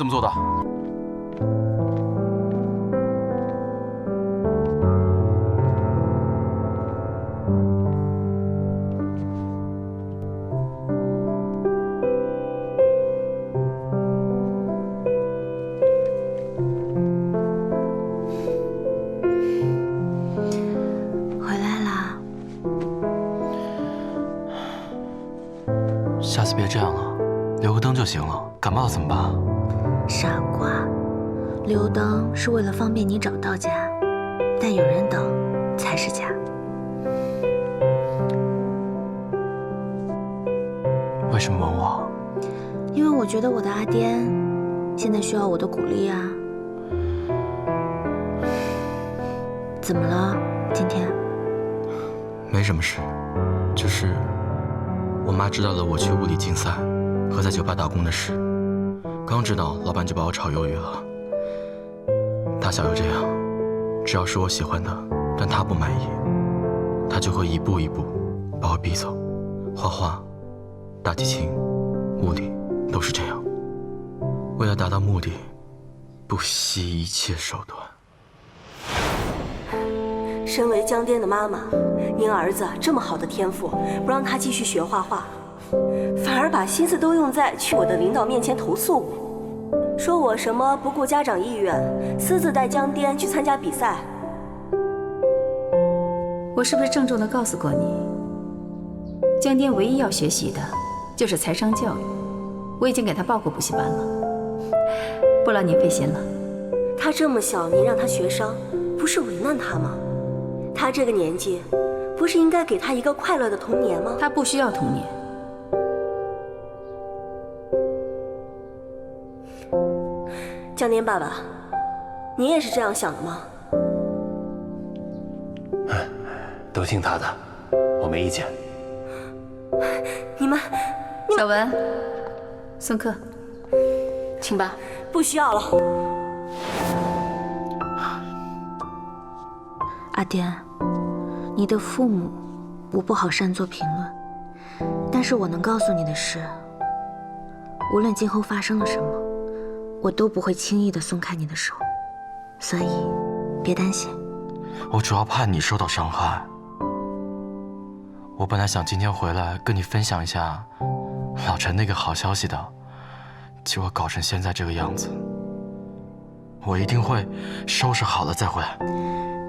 谁让你这么做的？回来啦。下次别这样了，留个灯就行了。感冒了怎么办？傻瓜，留灯是为了方便你找到家，但有人等才是家。为什么问我？因为我觉得我的阿颠现在需要我的鼓励啊。怎么了？今天没什么事，就是我妈知道了我去物理竞赛和在酒吧打工的事，刚知道老板就把我炒鱿鱼了。大小又这样，只要是我喜欢的，但他不满意，他就会一步一步把我逼走。画画、大提琴、物理都是这样，为了达到目的，不惜一切手段。身为江颠的妈妈，您儿子这么好的天赋，不让他继续学画画，反而把心思都用在去我的领导面前投诉我，说我什么不顾家长意愿，私自带江颠去参加比赛。我是不是郑重的告诉过你，江颠唯一要学习的就是财商教育，我已经给他报过补习班了，不劳您费心了。他这么小，您让他学商，不是为难他吗？他这个年纪，不是应该给他一个快乐的童年吗？他不需要童年。江颠爸爸，你也是这样想的吗？都听他的，我没意见。你们，小文，送客，请吧，不需要了。阿颠，你的父母我不好擅作评论，但是我能告诉你的是，无论今后发生了什么，我都不会轻易的松开你的手，所以别担心。我主要怕你受到伤害。我本来想今天回来跟你分享一下老陈那个好消息的，结果搞成现在这个样子。我一定会收拾好了再回来。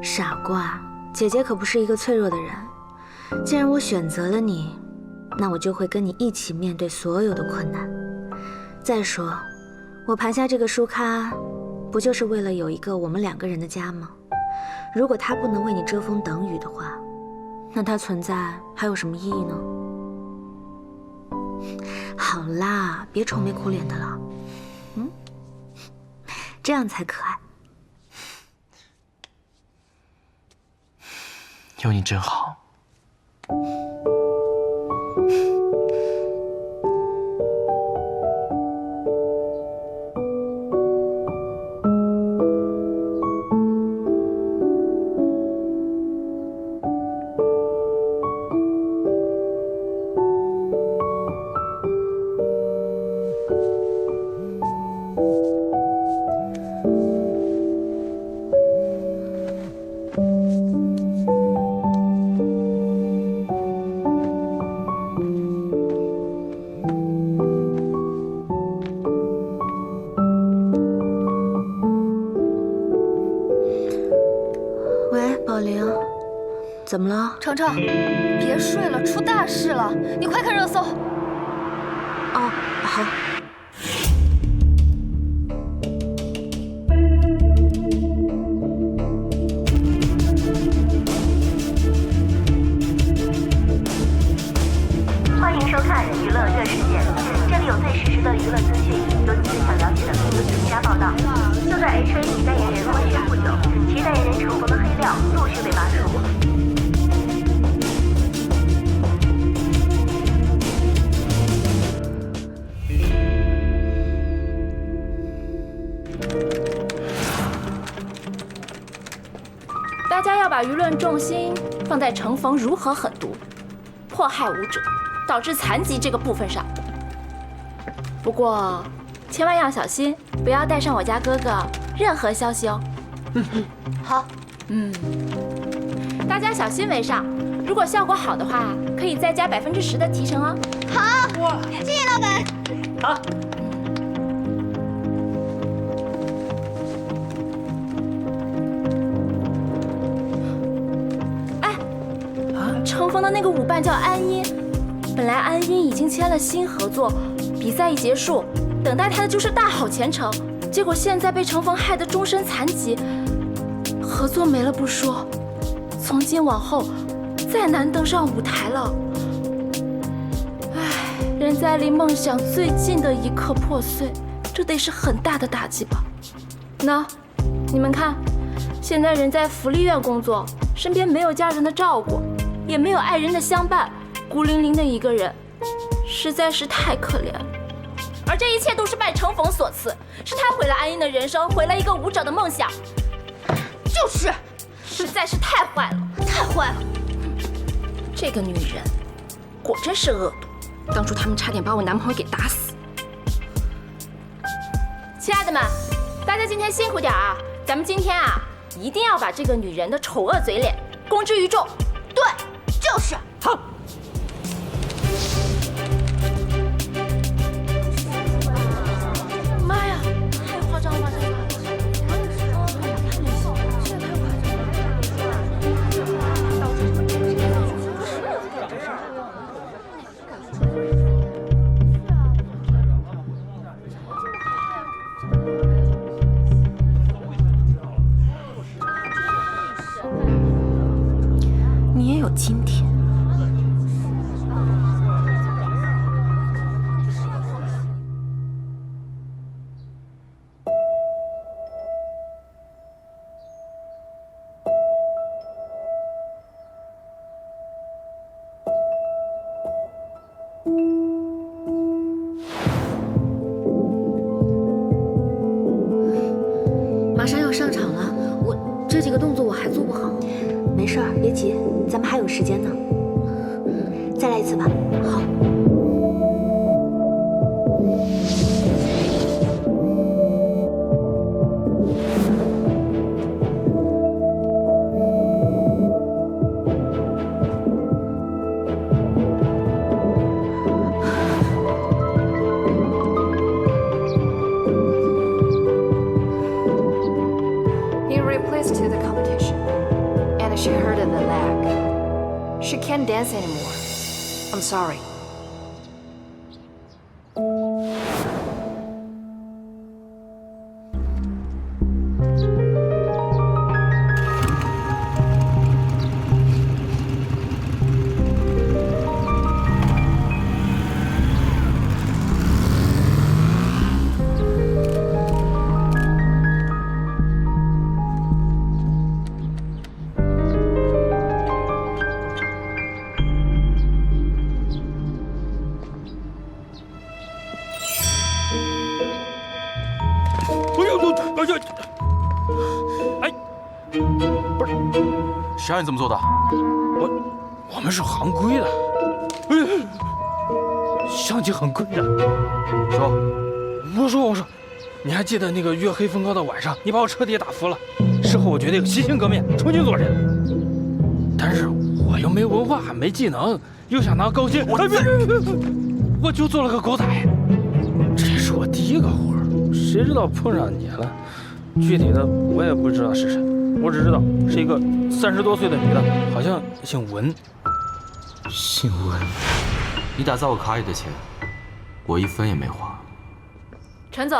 傻瓜，姐姐可不是一个脆弱的人。既然我选择了你，那我就会跟你一起面对所有的困难。再说，我盘下这个书咖，不就是为了有一个我们两个人的家吗？如果它不能为你遮风挡雨的话，那它存在还有什么意义呢？好啦，别愁眉苦脸的了，嗯，这样才可爱。有你真好。程程，别睡了，出大事了！你快看热搜。哦，好。欢迎收看娱乐热事件，这里有最实时的娱乐资讯，有你最想了解的名人独家报道。就在 H A 女代言人官宣不久，其代言人陈红的黑料陆续被扒出。大家要把舆论重心放在程逢如何狠毒、迫害舞者，导致残疾这个部分上。不过，千万要小心，不要带上我家哥哥任何消息哦。嗯 好，嗯，大家小心为上。如果效果好的话，可以再加百分之十的提成哦。好，谢谢老板。好，的那个舞伴叫安音，本来安音已经签了新合作，比赛一结束，等待他的就是大好前程。结果现在被程峰害得终身残疾，合作没了不说，从今往后再难登上舞台了。唉，人在离梦想最近的一刻破碎，这得是很大的打击吧？那，你们看，现在人在福利院工作，身边没有家人的照顾。也没有爱人的相伴，孤零零的一个人，实在是太可怜了。而这一切都是拜程逢所赐，是他毁了安音的人生，毁了一个舞者的梦想。就是，实在是太坏了，太坏了。这个女人果真是恶毒，当初他们差点把我男朋友给打死。亲爱的们，大家今天辛苦点啊！咱们今天啊，一定要把这个女人的丑恶嘴脸公之于众。对，就是。好。I'm sorry. 你怎么做的？我我们是行规的，哎呀，相机很贵的。说，我说我说，你还记得那个月黑风高的晚上，你把我彻底打服了。事后我决定洗心革面，重新做人。但是我又没文化，没技能，又想拿高薪，我、哎、别别别别我就做了个狗仔。这是我第一个活儿，谁知道碰上你了？具体的我也不知道是谁，我只知道是一个三十多岁的女的，好像姓文。姓文，你打在我卡里的钱，我一分也没花。陈总，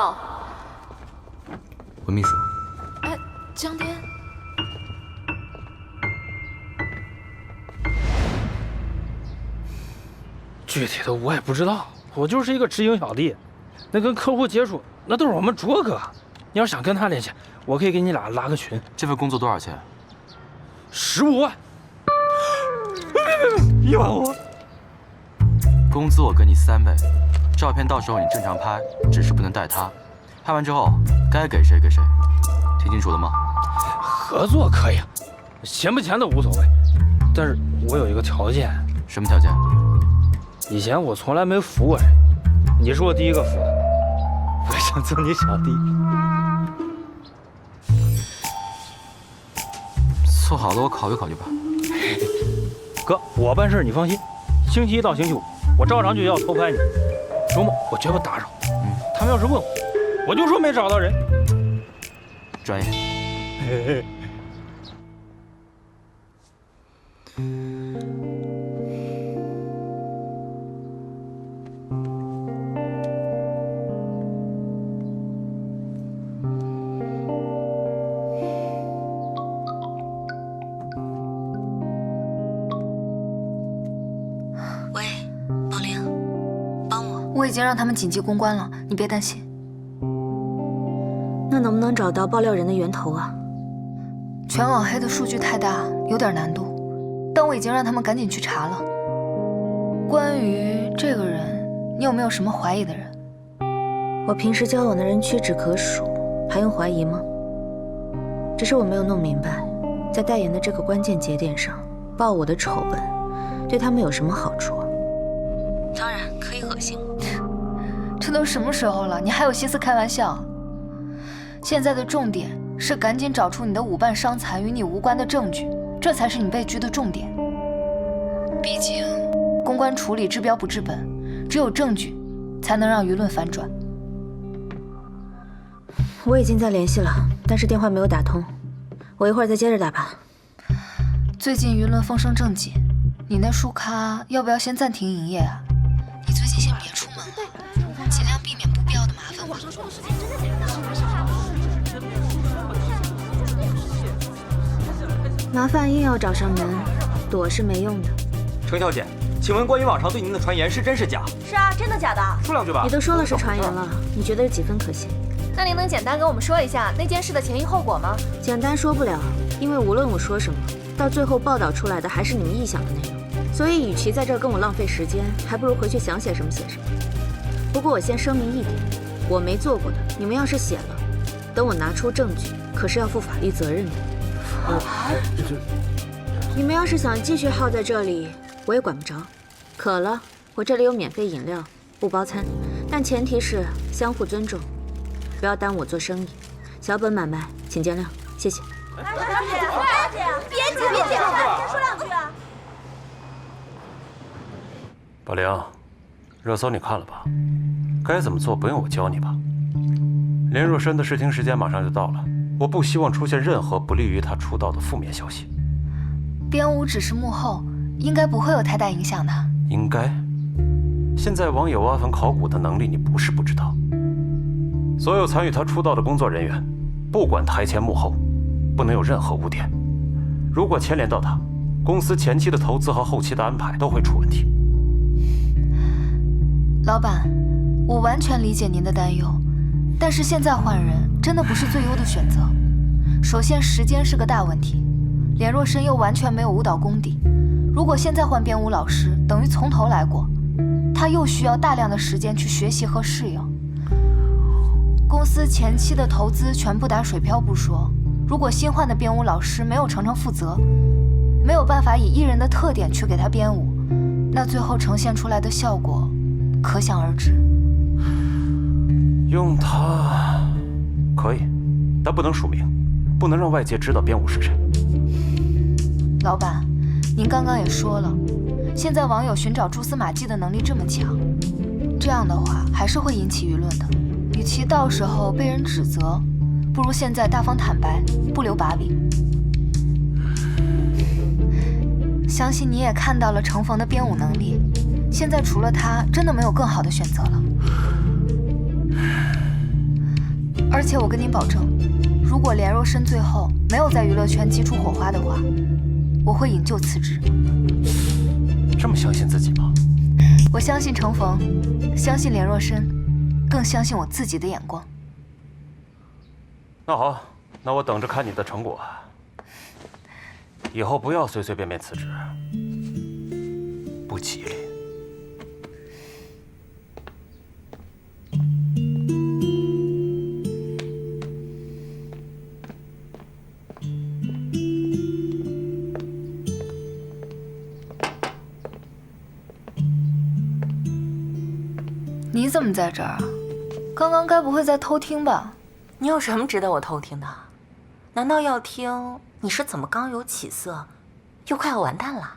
文秘书，哎，江天，具体的我也不知道，我就是一个执行小弟。那跟客户接触，那都是我们卓哥。你要想跟他联系，我可以给你俩拉个群。这份工作多少钱？十五万。一万五。工资我给你三倍，照片到时候你正常拍，只是不能带他。拍完之后该给谁给谁，听清楚了吗？合作可以，钱不钱的无所谓，但是我有一个条件。什么条件？以前我从来没服过人，你是我第一个服的。我想做你小弟。做好了，我考虑考虑吧。哥，我办事你放心，星期一到星期五，我照常就要偷拍你。周末我绝不打扰。嗯，他们要是问我，我就说没找到人。专业。嘿嘿。我。已经让他们紧急公关了，你别担心。那能不能找到爆料人的源头啊？全网黑的数据太大，有点难度。但我已经让他们赶紧去查了。关于这个人，你有没有什么怀疑的人？我平时交往的人屈指可数，还用怀疑吗？只是我没有弄明白，在代言的这个关键节点上爆我的丑闻，对他们有什么好处？当然。这都什么时候了，你还有心思开玩笑？现在的重点是赶紧找出你的舞伴伤残与你无关的证据，这才是你被拘的重点。毕竟，公关处理治标不治本，只有证据才能让舆论反转。我已经在联系了，但是电话没有打通。我一会儿再接着打吧。最近舆论风声正紧，你那书咖要不要先暂停营业啊？你最近先麻烦硬要找上门，躲是没用的。程小姐，请问关于网上对您的传言是真是假？是啊，真的假的？说两句吧。你都说了是传言了，你觉得有几分可信？那您能简单跟我们说一下那件事的前因后果吗？简单说不了，因为无论我说什么，到最后报道出来的还是你们臆想的内容。所以，与其在这儿跟我浪费时间，还不如回去想写什么写什么。不过我先声明一点，我没做过的，你们要是写了，等我拿出证据，可是要负法律责任的。你们要是想继续耗在这里，我也管不着。渴了，我这里有免费饮料，不包餐，但前提是相互尊重，不要耽误我做生意。小本买卖，请见谅，谢谢。大姐，别急，别急，先说两句。宝玲，热搜你看了吧？该怎么做不用我教你吧？林若深的试听时间马上就到了，我不希望出现任何不利于他出道的负面消息。编舞只是幕后，应该不会有太大影响的。应该。现在网友挖坟考古的能力，你不是不知道。所有参与他出道的工作人员，不管台前幕后，不能有任何污点。如果牵连到他，公司前期的投资和后期的安排都会出问题。老板，我完全理解您的担忧，但是现在换人真的不是最优的选择。首先，时间是个大问题，连若深又完全没有舞蹈功底，如果现在换编舞老师，等于从头来过，他又需要大量的时间去学习和适应。公司前期的投资全部打水漂不说，如果新换的编舞老师没有程程负责，没有办法以艺人的特点去给他编舞，那最后呈现出来的效果。可想而知，用他可以，但不能署名，不能让外界知道编舞是谁。老板，您刚刚也说了，现在网友寻找蛛丝马迹的能力这么强，这样的话还是会引起舆论的。与其到时候被人指责，不如现在大方坦白，不留把柄。相信你也看到了程逢的编舞能力。现在除了他，真的没有更好的选择了。而且我跟您保证，如果连若深最后没有在娱乐圈激出火花的话，我会引咎辞职。这么相信自己吗？我相信程逢，相信连若深，更相信我自己的眼光。那好，那我等着看你的成果。以后不要随随便便辞职，不吉利。怎么在这儿啊？刚刚该不会在偷听吧？你有什么值得我偷听的？难道要听你是怎么刚有起色，又快要完蛋了？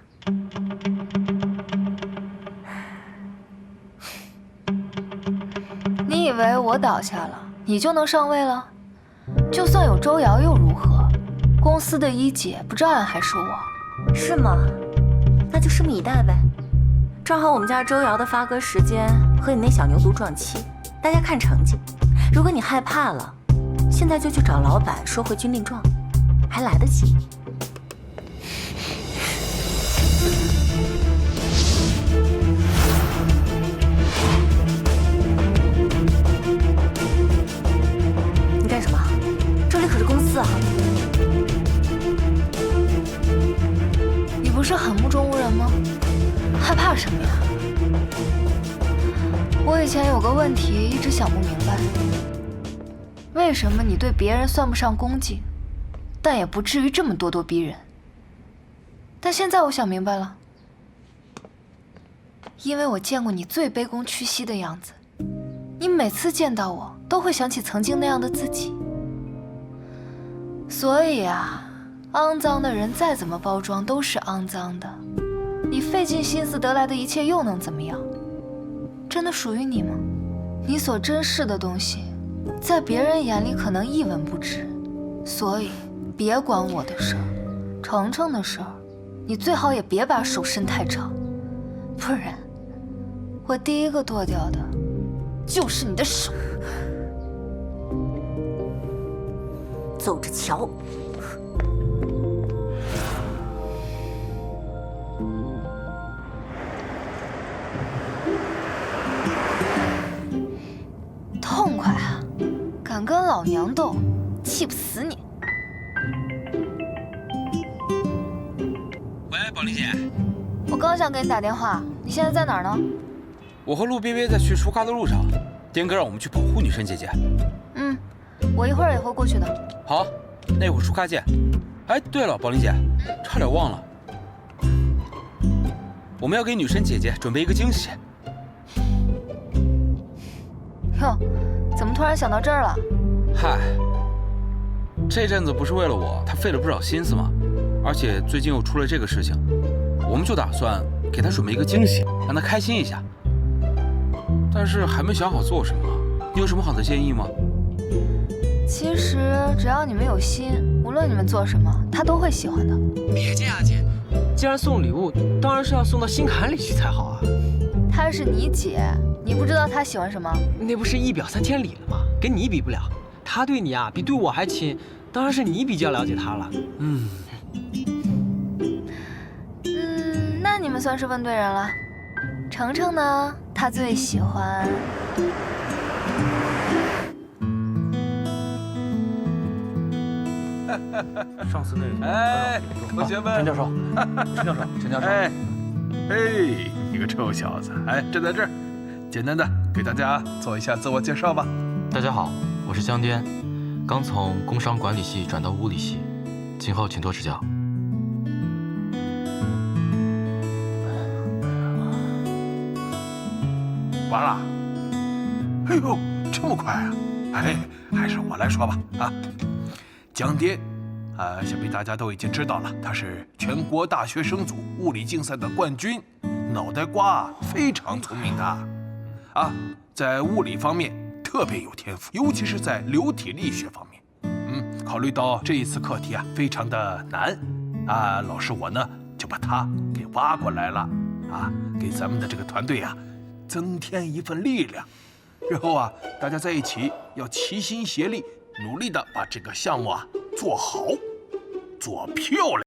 你以为我倒下了，你就能上位了？就算有周瑶又如何？公司的一姐不照样还是我？是吗？那就拭目以待呗。正好我们家周瑶的发歌时间和你那小牛犊撞期，大家看成绩。如果你害怕了，现在就去找老板说回军令状，还来得及。想不明白，为什么你对别人算不上恭敬，但也不至于这么咄咄逼人？但现在我想明白了，因为我见过你最卑躬屈膝的样子，你每次见到我都会想起曾经那样的自己，所以啊，肮脏的人再怎么包装都是肮脏的。你费尽心思得来的一切又能怎么样？真的属于你吗？你所珍视的东西，在别人眼里可能一文不值，所以别管我的事儿。程程的事儿，你最好也别把手伸太长，不然我第一个剁掉的就是你的手。走着瞧。老娘斗，气不死你！喂，宝玲姐，我刚想给你打电话，你现在在哪儿呢？我和陆冰冰在去出咖的路上，颠哥让我们去保护女神姐姐。嗯，我一会儿也会过去的。好，那一会儿出咖见。哎，对了，宝玲姐，差点忘了，我们要给女神姐姐准备一个惊喜。哟，怎么突然想到这儿了？嗨，这阵子不是为了我，他费了不少心思嘛。而且最近又出了这个事情，我们就打算给他准备一个惊喜，让他开心一下。但是还没想好做什么，你有什么好的建议吗？其实只要你们有心，无论你们做什么，他都会喜欢的。别介啊，姐，既然送礼物，当然是要送到心坎里去才好啊。她是你姐，你不知道她喜欢什么？那不是一表三千里了吗？跟你比不了。她对你啊，比对我还亲，当然是你比较了解他了。嗯。嗯，那你们算是问对人了。程程呢，他最喜欢。上次那个，哎，同学们，陈教授，陈教授，陈教授，哎，嘿，你个臭小子，哎，站在这儿，简单的给大家做一下自我介绍吧。大家好，我是江颠，刚从工商管理系转到物理系，今后请多指教。完了？哎呦，这么快啊！哎，还是我来说吧。啊，江颠，啊，想必大家都已经知道了，他是全国大学生组物理竞赛的冠军，脑袋瓜非常聪明的，啊，在物理方面特别有天赋，尤其是在流体力学方面。嗯，考虑到这一次课题啊非常的难，啊，老师我呢就把他给挖过来了，啊，给咱们的这个团队啊。增添一份力量，日后啊，大家在一起要齐心协力，努力的把这个项目啊做好，做漂亮。